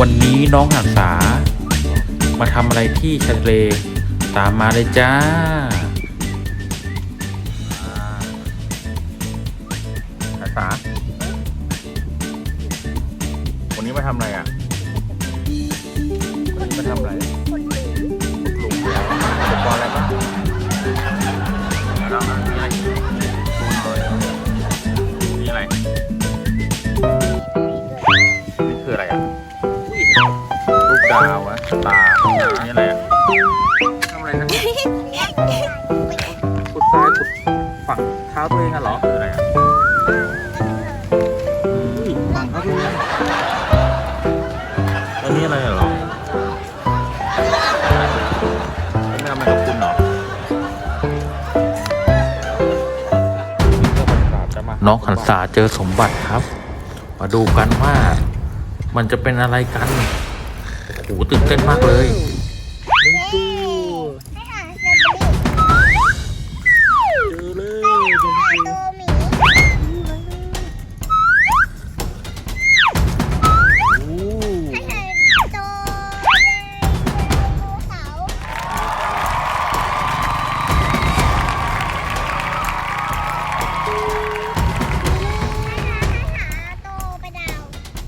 วันนี้น้องหักษา มาทำอะไรที่ชายทะเลตามมาเลยจ้า หักษา วันนี้มาทำอะไรอะ ดาวอะตานี่อะไรอะทำอะไรนะขุดทรายขุดฝังเท้าตัวเองอะเหรอคืออะไรอะอุ้ยฝังเท้าตัวเองแล้วนี่อะไรอะเหรอไม่ทำอะไรกับคุณเหรอน้องหันษาเจอสมบัติครับ มาดูกันว่ามันจะเป็นอะไรกันโอ้โหตื่นเต้นมากเลยเจอเลย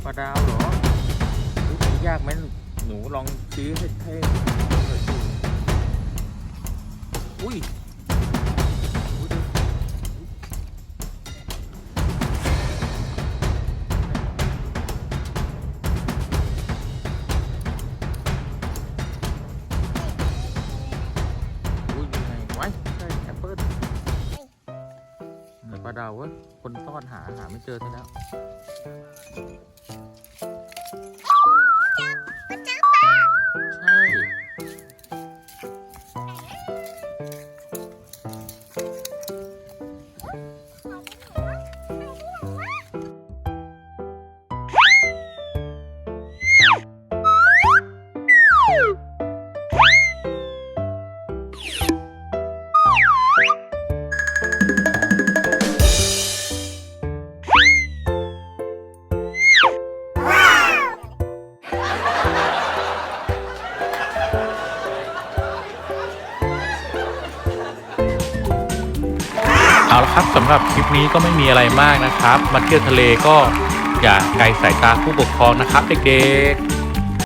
ปลาดาวเหรออุ๊ยอันนี้ยากไหมหนูลองชี้ให้ให้หน่อยสิอุ้ยอุ๊ยดูอุ้ยยังไงไว้ ใช่แอปเปิ้ลแต่ปลาดาวเว้ยคนซ่อนหาหาไม่เจอซะแล้ว เอาละครับสำหรับคลิปนี้ก็ไม่มีอะไรมากนะครับ มาเที่ยวทะเลก็อย่าไกลสายตาผู้ปกครองนะครับเด็กๆ